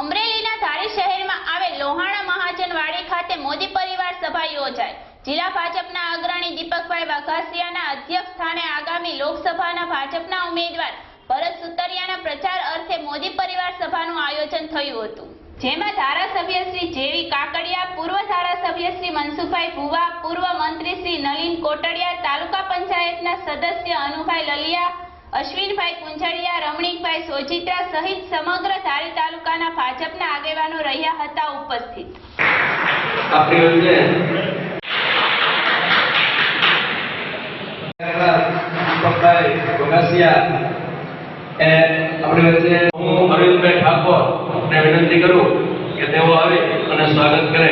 અમરેલીના ધારી શહેરમાં આવેલ લોહાણા મહાજનવાડી ખાતે મોદી પરિવાર સભા યોજાઈ. જિલ્લા ભાજપના અગ્રણી દીપકભાઈ વાઘાસિયાના અધ્યક્ષ સ્થાને આગામી લોકસભાના ભાજપના ઉમેદવાર ભરત સુતરિયાના પ્રચાર અર્થે મોદી પરિવાર સભાનું આયોજન થયું હતું. જેમાં ધારાસભ્ય શ્રી જેવી કાકડિયા, પૂર્વ ધારાસભ્ય શ્રી મનસુખભાઈ ભુવા, પૂર્વ મંત્રી શ્રી નલિન કોટડિયા, તાલુકા પંચાયતના સદસ્ય અનુભાઈ લલિયા અશ્વિનભાઈ કુંજળિયા રમણીકભાઈ સોજિત્રા સહિત સમગ્ર ધારી તાલુકાના ભાજપના આગેવાનો રહ્યા હતા ઉપસ્થિત. આપણી વચ્ચે દીપકભાઈ ગોગાસિયા એ આપણી વચ્ચે હું અરવિંદભાઈ ઠાકોર ને વિનંતી કરું કે તેઓ આવે અને સ્વાગત કરે.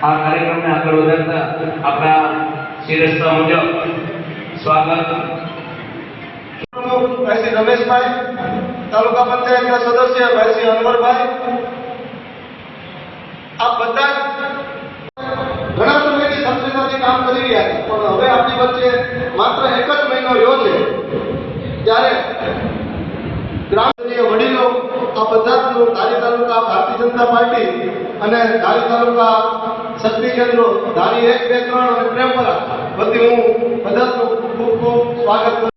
આ કાર્યક્રમને આગળ વધારતા આપણા શિરસ્તા મુજબ સ્વાગત પ્રમુખ ભાઈ શ્રી રમેશભાઈ તાલુકા પંચાયતના સદસ્ય ભાઈ શ્રી અનવરભાઈ આ બધા ઘણા સમયથી સંસ્થાથી કામ કરી રહ્યા છે પણ હવે આપણી વચ્ચે માત્ર એક જ મહિનો રહ્યો છે ત્યારે ગ્રામજનીય વડીલો આ બધાનું ધારી તાલુકા જનતા પાર્ટી અને ધારી તાલુકા શક્તિ કેન્દ્રો ધારી એક, બે, ત્રણ અને પ્રેમપરા વતી હું બધાનું ખૂબ ખૂબ સ્વાગત.